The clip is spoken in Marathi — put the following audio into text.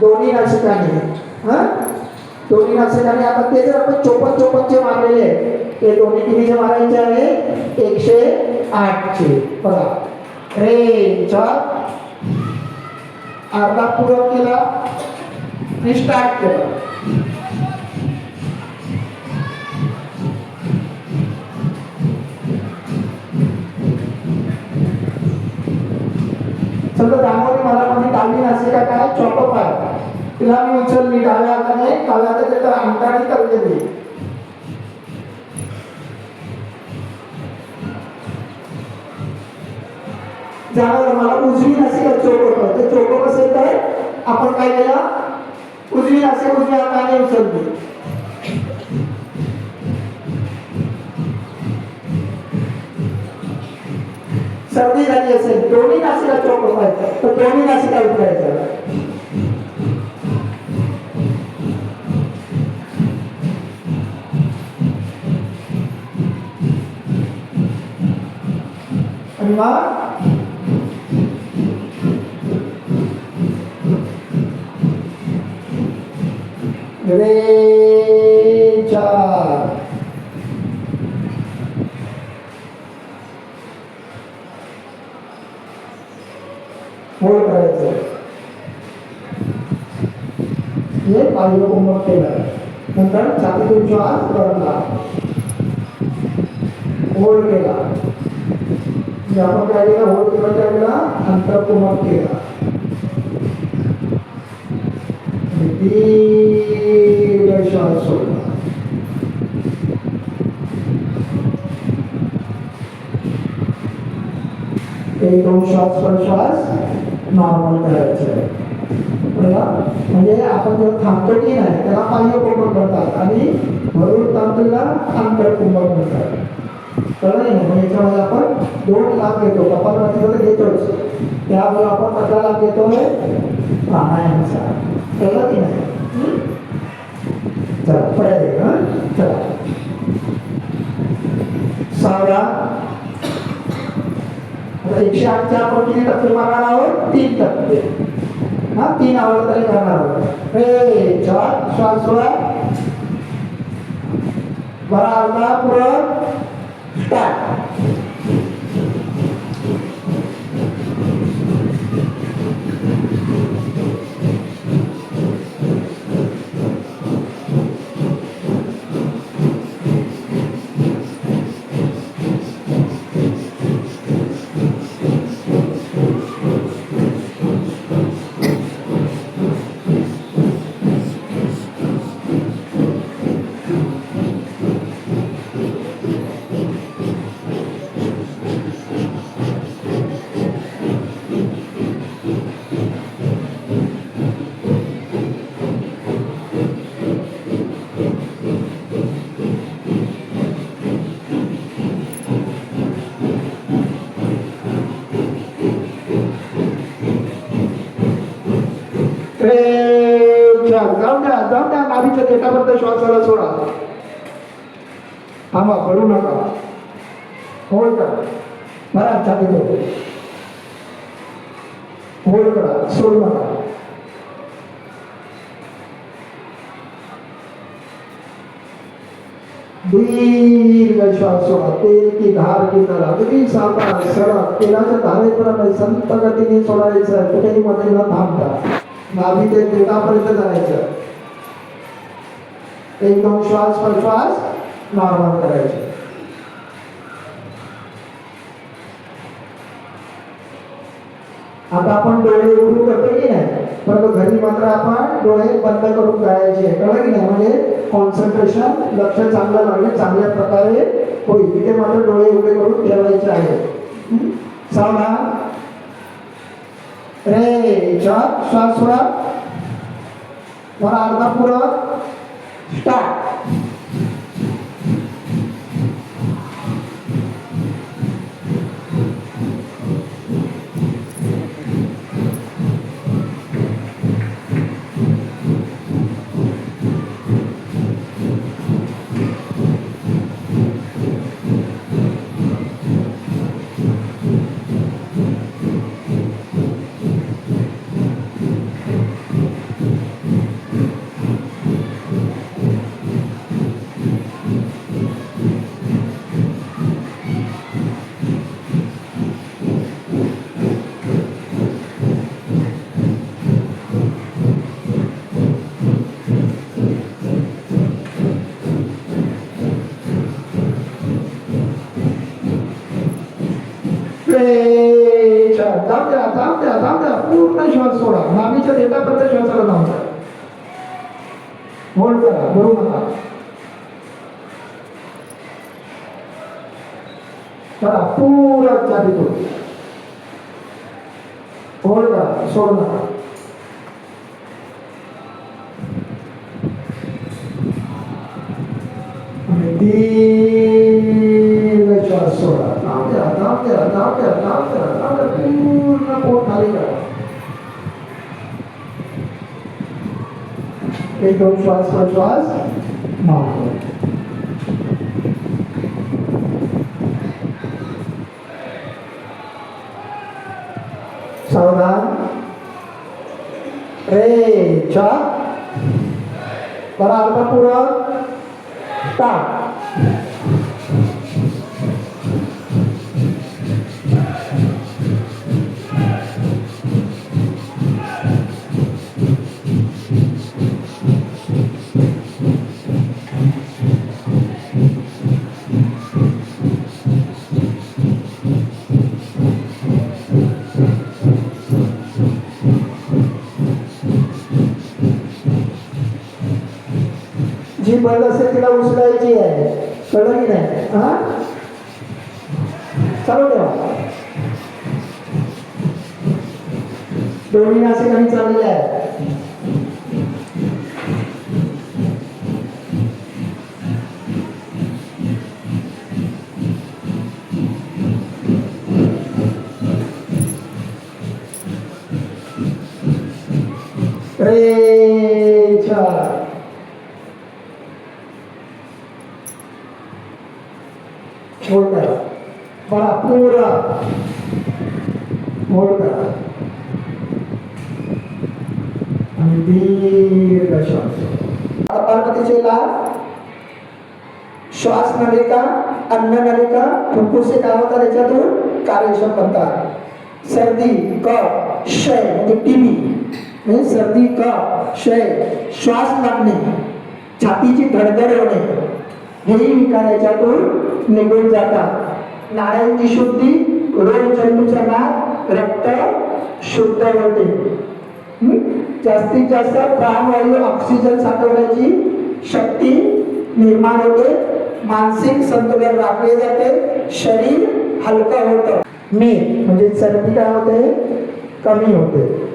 दोन्ही नाशिकांनी. हा? दोन्ही नाशिकांनी आता ते जर आपण चोपन चोपनचे मारलेले आहेत ते दोन्ही कितीचे मारायचे आहे? एकशे आठचे बघा. रे चार अर्धा पूरक केला आणि स्टार्ट केलं. समजा त्यामुळे मला कोणी डावी नाशिका का काय चॉपअप आहे तिला मी उचलली डाव्या हाताने डाव्या हाताच्या तर अंतराने करलेली ज्यावर मला उजवी नसेल का चोक ते चोक कसं येत? आहे आपण काय केलं? उजवी नसेल उजव्या हाताने उचलली. सर्दी झाली असेल दोन्ही नाशिका चोक होतायचं तर दोन्ही नाशिका उतरायचं. आणि मग रे चार होल्ड करायचं हे पाहिजे होमवर्क केलं नंतर छातीतून श्वास करला होल्ड केला जे आपण काय केलं होल्ड केलं त्यावेळेला अंतर पूर्ण केला आणि दीर्घ श्वास सोडला एक दोन श्वास प्रश्वास नॉर्मल करायचं आहे बघा? म्हणजे आपण जेव्हा थांबतो की नाही त्याला बाह्य कुंभक म्हणतात आणि भरून थांबलेला अंतर कुंभक म्हणतात कळलं नाही मग याच्यामध्ये आपण दोन लाभ घेतो. कपालभाती तर घेतोच. त्यामुळे आपण कसा लाभ घेतोय. प्राणायामचा. कळलं की नाही? चला पुढे जाऊया, हं? चला. सहाव्या. आता एकशे आठच्या आपण किती टक्के मारणार आहोत? तीन टक्के. हा तीन आवड तरी करणार आहोत. हे चार श्वास सोडा बरा अर्धा पुरं स्टार्ट रे द्या जाऊ द्या जाऊ द्या नाभीच्या देठापर्यंत श्वासाला सोडा. थांबा पडू नका. होल्ड करा. बरा छाती होल्ड करा सोडू नका. दीर्घ श्वास सोडा. तेल की धार की अगदी सावकाश सरळ. तेलाच्या धारेपर्यंत संत गतीने सोडायचं. कुठेही मध्ये न थांबता. नाभी ते देठापर्यंत जायचं. एक दोन श्वास प्रश्वास नॉर्मल करायचे. आता आपण डोळे उघडून करतो की नाही? परंतु घरी मात्र आपण डोळे बंद करून करायचे कळलं की नाही? म्हणजे कॉन्सन्ट्रेशन लक्ष चांगलं लागले चांगल्या प्रकारे होईल. तिथे मात्र डोळे उघडे करून ठेवायचे आहे सावधान सावधान रे चार श्वास सोडा वर अर्धा पूरक स्टार्ट जाऊ द्या जाऊ द्या जाऊ द्या पूर्ण श्वास सोडा नाभीच्या देठापर्यंत श्वासाला जाऊ द्या होल्ड करा धरू नका करा पुरा छातीतून होल्ड करा सोडू नका जाऊ द्या पूर्ण पोट खाली करा एक दोन श्वास प्रश्वास मारतो जी बंद असेल तिला उचलायची आहे. कळलं की नाही? हा? चालू ठेवा. दोन्ही असे काही चाललेले आहे रे चार होल्ड करा बघा पुरा। होल्ड आणि दीर्घ श्वास. पार्वतीचेला श्वास नलिका अन्न नलिका फुफ्फुसे काय होतात त्याच्यातून कार्यक्षम करतात सर्दी कफ क्षय म्हणजे टीबी म्हणजे सर्दी कफ क्षय श्वास लागणे छातीची धडधड होणे हेही विकार याच्यातून निघून जातात. नाड्यांची शुद्धी रोग जंतूचा नाद रक्त शुद्ध होते. जास्तीत जास्त प्राणवायू ऑक्सिजन साठवण्याची शक्ती निर्माण होते. मानसिक संतुलन राखले जाते. शरीर हलकं होतं. मी म्हणजे चरबी काय होते? कमी होते.